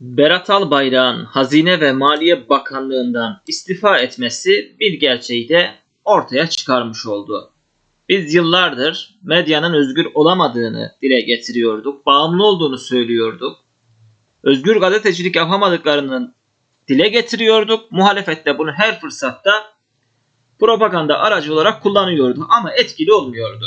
Berat Albayrak'ın Hazine ve Maliye Bakanlığı'ndan istifa etmesi bir gerçeği de ortaya çıkarmış oldu. Biz yıllardır medyanın özgür olamadığını dile getiriyorduk, bağımlı olduğunu söylüyorduk. Özgür gazetecilik yapamadıklarını dile getiriyorduk. Muhalefet de bunu her fırsatta propaganda aracı olarak kullanıyordu ama etkili olmuyordu.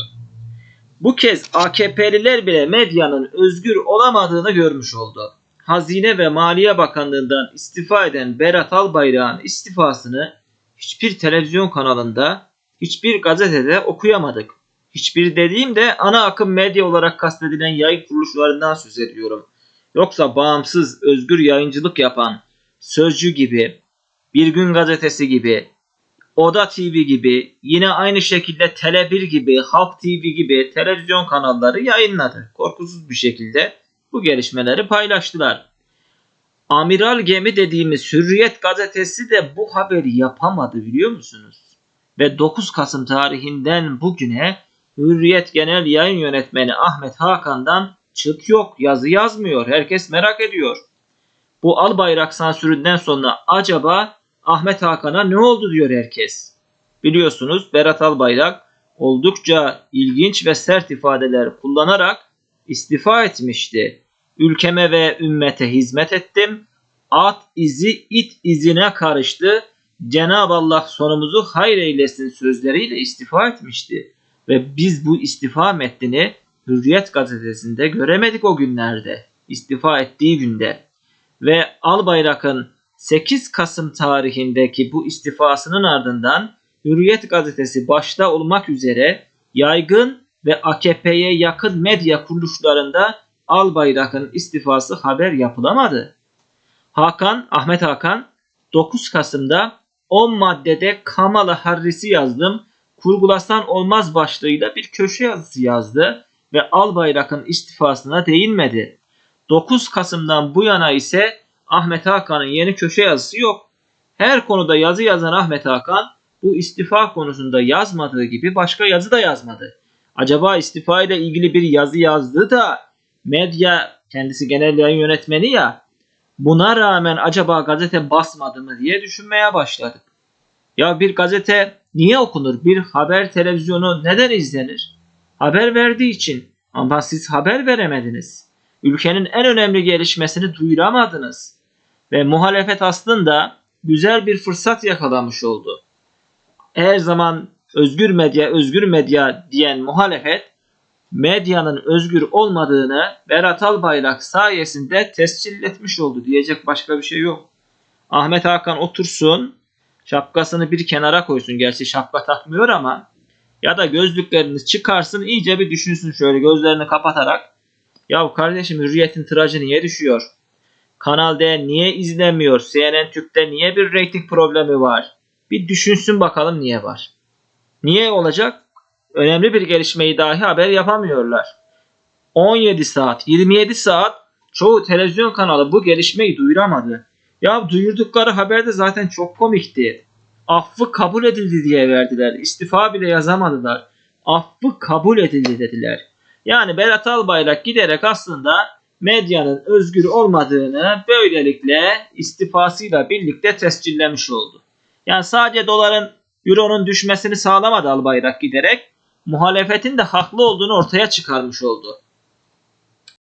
Bu kez AKP'liler bile medyanın özgür olamadığını görmüş oldu. Hazine ve Maliye Bakanlığı'ndan istifa eden Berat Albayrak'ın istifasını hiçbir televizyon kanalında, hiçbir gazetede okuyamadık. Hiçbir dediğimde ana akım medya olarak kastedilen yayın kuruluşlarından söz ediyorum. Yoksa bağımsız, özgür yayıncılık yapan Sözcü gibi, Bir Gün Gazetesi gibi, Oda TV gibi, yine aynı şekilde Tele1 gibi, Halk TV gibi televizyon kanalları yayınladı. Korkusuz bir şekilde bu gelişmeleri paylaştılar. Amiral Gemi dediğimiz Hürriyet gazetesi de bu haberi yapamadı biliyor musunuz? Ve 9 Kasım tarihinden bugüne Hürriyet Genel Yayın Yönetmeni Ahmet Hakan'dan çıt yok, yazı yazmıyor. Herkes merak ediyor. Bu Albayrak sansüründen sonra acaba Ahmet Hakan'a ne oldu diyor herkes. Biliyorsunuz Berat Albayrak oldukça ilginç ve sert ifadeler kullanarak istifa etmişti. Ülkeme ve ümmete hizmet ettim. At izi it izine karıştı. Cenab-ı Allah sonumuzu hayır eylesin sözleriyle istifa etmişti. Ve biz bu istifa metnini Hürriyet gazetesinde göremedik o günlerde. İstifa ettiği günde. Ve Albayrak'ın 8 Kasım tarihindeki bu istifasının ardından Hürriyet gazetesi başta olmak üzere yaygın ve AKP'ye yakın medya kuruluşlarında Albayrak'ın istifası haber yapılamadı. Hakan, Ahmet Hakan 9 Kasım'da 10 maddede Kamala Harris'i yazdım, kurgulasan olmaz başlığıyla bir köşe yazısı yazdı ve Albayrak'ın istifasına değinmedi. 9 Kasım'dan bu yana ise Ahmet Hakan'ın yeni köşe yazısı yok. Her konuda yazı yazan Ahmet Hakan bu istifa konusunda yazmadığı gibi başka yazı da yazmadı. Acaba istifa ile ilgili bir yazı yazdı da medya kendisi genel yayın yönetmeni ya buna rağmen acaba gazete basmadı mı diye düşünmeye başladık. Ya bir gazete niye okunur? Bir haber televizyonu neden izlenir? Haber verdiği için. Ama siz haber veremediniz. Ülkenin en önemli gelişmesini duyuramadınız. Ve muhalefet aslında güzel bir fırsat yakalamış oldu. Her zaman özgür medya, özgür medya diyen muhalefet medyanın özgür olmadığını Berat Albayrak sayesinde tescil etmiş oldu diyecek başka bir şey yok. Ahmet Hakan otursun, şapkasını bir kenara koysun. Gerçi şapka takmıyor ama ya da gözlüklerini çıkarsın iyice bir düşünsün şöyle gözlerini kapatarak. Ya kardeşim hürriyetin tirajı niye düşüyor? Kanal D niye izlemiyor? CNN Türk'te niye bir reyting problemi var? Bir düşünsün bakalım niye var. Niye olacak? Önemli bir gelişmeyi dahi haber yapamıyorlar. 17 saat, 27 saat çoğu televizyon kanalı bu gelişmeyi duyuramadı. Ya duyurdukları haber de zaten çok komikti. Affı kabul edildi diye verdiler. İstifa bile yazamadılar. Affı kabul edildi dediler. Yani Berat Albayrak giderek aslında medyanın özgür olmadığını böylelikle istifasıyla birlikte tescillemiş oldu. Yani sadece doların, euronun düşmesini sağlamadı Albayrak giderek muhalefetin de haklı olduğunu ortaya çıkarmış oldu.